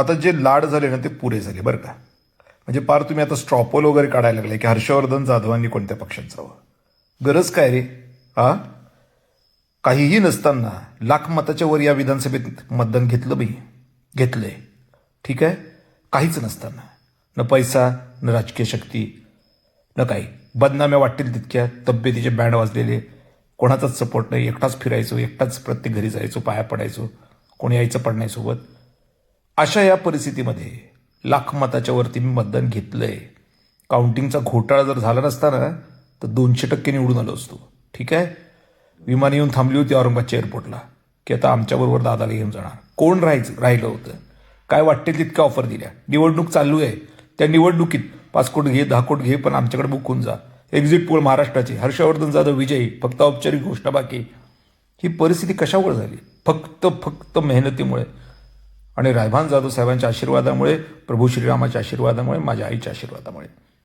आता जे लाड झाले ना ते पुरे झाले बरं का? म्हणजे पार तुम्ही आता स्ट्रॉपोल वगैरे काढायला लागले की हर्षवर्धन जाधवांनी कोणत्या पक्षात जावं गरज काय रे? हा? काहीही नसताना लाख मताच्या वर या विधानसभेत मतदान घेतलं बाई. घेतलंय. ठीक आहे? काहीच नसताना. न पैसा न राजकीय शक्ती न काही. बदनाम्या वाटतील तितक्या. तब्येतीचे बँड वाजलेले. कोणाचाच सपोर्ट नाही. एकटाच फिरायचो एकटाच प्रत्येक घरी जायचो पाया पडायचो. कोणी यायचं पडण्यासोबत. सोबत अशा या परिस्थितीमध्ये लाख मताच्या वरती मी मतदान घेतलंय. काउंटिंगचा घोटाळा जर झाला नसता ना तर दोनशे टक्के निवडून आलो असतो. ठीक आहे? विमान येऊन थांबली होती औरंगाबादच्या एअरपोर्टला की आता आमच्याबरोबर दादाला घेऊन जाणार. कोण राहायचं राहिलं होतं? काय वाटेल तितक्या ऑफर दिल्या? निवडणूक चालू आहे. त्या निवडणुकीत पाच कोट घे दहा कोट घे पण आमच्याकडे बुक होऊन जा. एक्झिट पोल महाराष्ट्राची. हर्षवर्धन जाधव विजयी. फक्त औपचारिक घोषणा बाकी ही परिस्थिती कशामुळे झाली? फक्त फक्त मेहनतीमुळे. आणि रायभान जाधव साहेबांच्या आशीर्वादामुळे प्रभू श्रीरामाच्या आशीर्वादामुळे माझ्या आईच्या आशीर्वादामुळे.